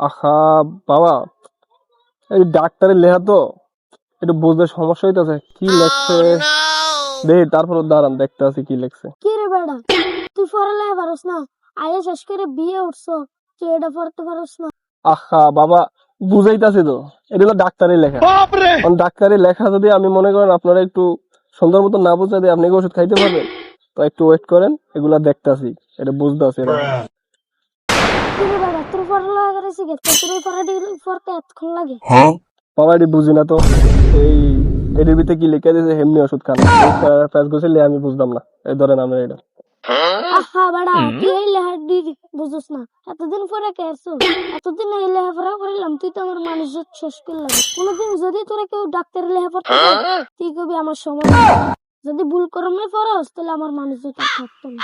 আহা বাবা। এই ডাক্তারের লেখা তো। একটু বুঝতে সমস্যা হইতাছে কি লেখছে? দেখি তারপর দাঁড়ান দেখতে আছি কি লেখছে। কি রে বেড়া? তুই পড়ালেখা পারস না? আগে শেষ করে বিয়ে উঠছো তুই এটা পড়তে পারস না? আহা বাবা বুঝাইতাছি তো। এটা হলো ডাক্তারের লেখা। ডাক্তারের লেখা যদি আমি মনে করেন আপনারা একটু সুন্দর মতো না বুঝতে দিয়ে আপনি কি ওষুধ খাইতে পারবেন? তো একটু ওয়েট করেন এগুলা দেখতাছি এটা বুঝতেছি। কি রে বেড়া তোর পড়ালেখা করে শিখে তোর এই পড়াটি পড়তে এতক্ষণ লাগে? বাবা এটি বুঝি না তো। এই এটির ভিতরে কি লিখে দিয়েছে হেমনি ওষুধ খান। প্যাস গোছিলে আমি বুঝলাম না। এই ধরেন আমরা এটা। আহা বেড়া তুই এই লেহাটি বুঝছ না। এতদিন পরে কেছো এতদিন এই লেহাপড়া করিলাম তুই তো আমার মানুষ শেষ করলাম কোনোদিন যদি তোরা কেউ ডাক্তারের লেহাপড়া তুই কবি আমার সময় যদি ভুল করমে পড়স তাহলে আমার মানুষ থাকতো না।